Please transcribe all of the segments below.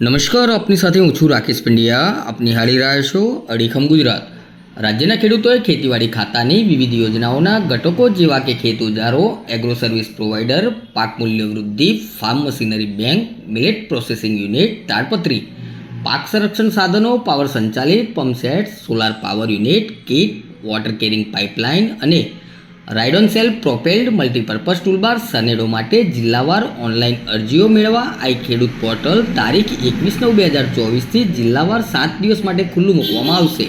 નમસ્કાર, આપની સાથે હું છું રાકેશ પંડ્યા. આપ નિહાળી રહ્યા છો અડીખમ ગુજરાત. રાજ્યના ખેડૂતોએ ખેતીવાડી ખાતાની વિવિધ યોજનાઓના ઘટકો જેવા કે ખેત ઓજારો એગ્રો સર્વિસ પ્રોવાઈડર પાક મૂલ્ય વૃદ્ધિ farm machinery bank millet processing unit તાડપત્રી, પાક સંરક્ષણ સાધનો પાવર સંચાલિત pump set solar power unit kit water carrying pipeline અને ride on self propelled multipurpose toolbar Sanedo માટે જિલ્લાવાર ઓનલાઈન અરજીઓ મેળવવા આઈ ખેડૂત પોર્ટલ તારીખ એકવીસ નવ બે હજાર ચોવીસથી જિલ્લાવાર સાત દિવસ માટે ખુલ્લું મૂકવામાં આવશે.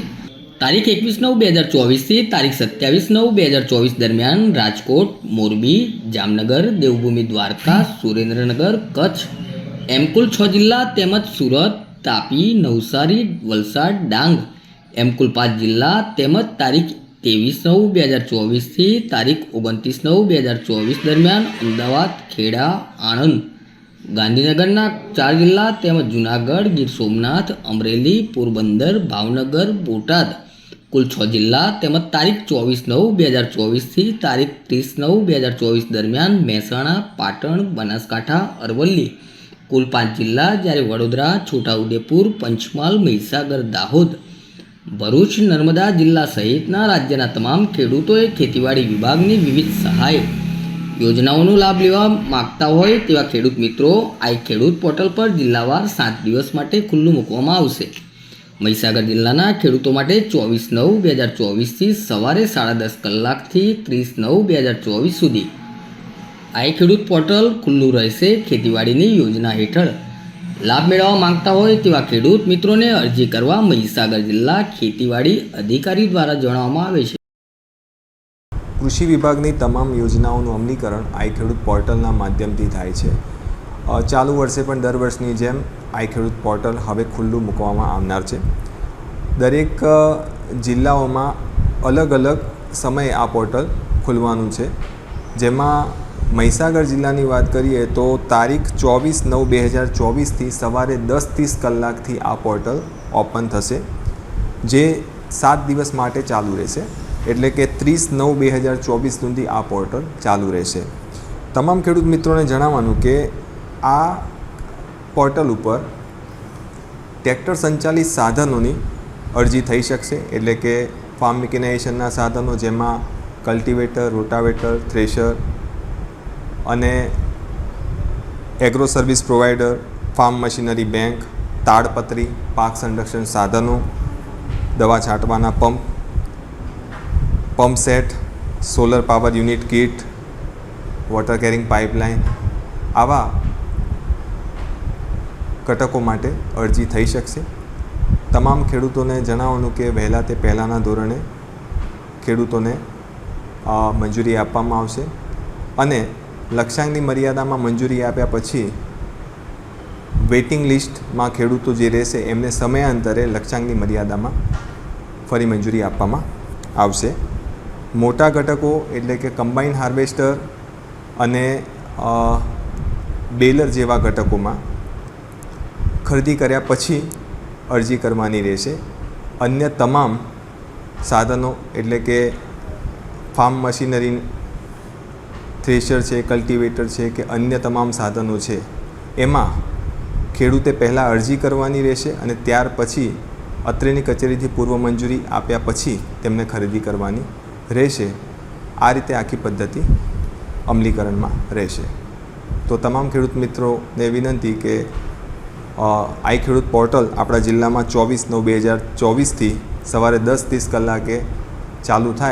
તારીખ એકવીસ નવ બે હજાર ચોવીસથી તારીખ સત્યાવીસ નવ બે હજાર ચોવીસ દરમિયાન રાજકોટ, મોરબી, જામનગર, દેવભૂમિ, દ્વારકા, સુરેન્દ્રનગર, કચ્છ, એમ કુલ છ જિલ્લા તેમજ સુરત, તાપી, નવસારી, વલસાડ, ડાંગ. એમ કુલ પાંચ જિલ્લા તેમજ તારીખ ત્રેવીસ નવ બે હજાર ચોવીસથી તારીખ ઓગણત્રીસ નવ બે હજાર ચોવીસ દરમિયાન અમદાવાદ, ખેડા, આણંદ, ગાંધીનગરના ચાર જિલ્લા તેમજ જૂનાગઢ, ગીર સોમનાથ, અમરેલી, પોરબંદર, ભાવનગર, બોટાદ કુલ છ જિલ્લા તેમજ તારીખ ચોવીસ નવ બે હજાર ચોવીસથી તારીખ ત્રીસ નવ બે હજાર ચોવીસ દરમિયાન મહેસાણા, પાટણ, બનાસકાંઠા, અરવલ્લી કુલ પાંચ જિલ્લા જ્યારે વડોદરા, છોટાઉદેપુર, પંચમહાલ, મહીસાગર, દાહોદ ભરૂચ નર્મદા જિલ્લા સહિતના રાજ્યના તમામ ખેડૂતોએ ખેતીવાડી વિભાગની વિવિધ સહાય યોજનાઓનો લાભ લેવા માગતા હોય તેવા ખેડૂત મિત્રો, આઈ ખેડૂત પોર્ટલ પર જિલ્લાવાર સાત દિવસ માટે ખુલ્લું મૂકવામાં આવશે. મહીસાગર જિલ્લાના ખેડૂતો માટે ચોવીસ નવ બે હજાર ચોવીસથી સવારે સાડા દસ કલાકથી ત્રીસ નવ બે હજાર ચોવીસ સુધી. આઈ ખેડૂત પોર્ટલ ખુલ્લું રહેશે ખેતીવાડીની યોજના હેઠળ. લાભ મેળવવા માંગતા હોય તેવા ખેડૂત મિત્રોને અરજી કરવા મહીસાગર જિલ્લા ખેતીવાડી અધિકારી દ્વારા જણાવવામાં આવે છે. કૃષિ વિભાગની તમામ યોજનાઓનું અમલીકરણ આઈ ખેડૂત પોર્ટલના માધ્યમથી થાય છે. ચાલુ વર્ષે પણ દર વર્ષની જેમ આઈ ખેડૂત પોર્ટલ હવે ખુલ્લું મૂકવામાં આવનાર છે. દરેક જિલ્લાઓમાં અલગ અલગ સમયે આ પોર્ટલ ખુલવાનું છે. જેમાં મહીસાગર જિલ્લાની વાત કરીએ તો તારીખ ચોવીસ નવ બે હજાર ચોવીસથી સવારે દસ ત્રીસ કલાકથી આ પોર્ટલ ઓપન થશે, જે સાત દિવસ માટે ચાલુ રહેશે. એટલે કે ત્રીસ નવ બે હજાર ચોવીસ સુધી આ પોર્ટલ ચાલુ રહેશે. તમામ ખેડૂત મિત્રોને જણાવવાનું કે આ પોર્ટલ ઉપર ટ્રેક્ટર સંચાલિત સાધનોની અરજી થઈ શકશે. એટલે કે ફાર્મ મિકેનાઇઝેશનના સાધનો જેમાં કલ્ટિવેટર રોટાવેટર થ્રેશર અને agro service provider farm machinery bank તાડપત્રી, પાક સંરક્ષણ સાધનો, દવા છાંટવાના pump pump set solar power unit kit water carrying pipeline આવા ઘટકો માટે અરજી થઈ શકશે. તમામ ખેડૂતોને જણાવવાનું કે વહેલા તે પહેલાંના ધોરણે ખેડૂતોને મંજૂરી આપવામાં આવશે. અને લક્ષ્યાંકની મર્યાદામાં મંજૂરી આપ્યા પછી વેઇટિંગ લિસ્ટમાં ખેડૂતો જે રહેશે એમને સમયાંતરે લક્ષ્યાંકની મર્યાદામાં ફરી મંજૂરી આપવામાં આવશે. મોટા ઘટકો એટલે કે કમ્બાઈન હાર્વેસ્ટર અને બેલર જેવા ઘટકોમાં ખરીદી કર્યા પછી અરજી કરવાની રહેશે. અન્ય તમામ સાધનો એટલે કે ફાર્મ મશીનરી થ્રેશર છે, કલ્ટિવેટર છે કે અન્ય તમામ સાધનો છે, એમાં ખેડૂતે પહેલાં અરજી કરવાની રહેશે અને ત્યાર પછી અત્રેની કચેરીથી પૂર્વ મંજૂરી આપ્યા પછી તેમને ખરીદી કરવાની રહેશે. આ રીતે આખી પદ્ધતિ અમલીકરણમાં રહેશે. તો તમામ ખેડૂત મિત્રોને વિનંતી કે આઈ ખેડૂત પોર્ટલ આપણા જિલ્લામાં ચોવીસ નવ બે હજાર ચોવીસથી સવારે દસ ત્રીસ કલાકે ચાલુ થાય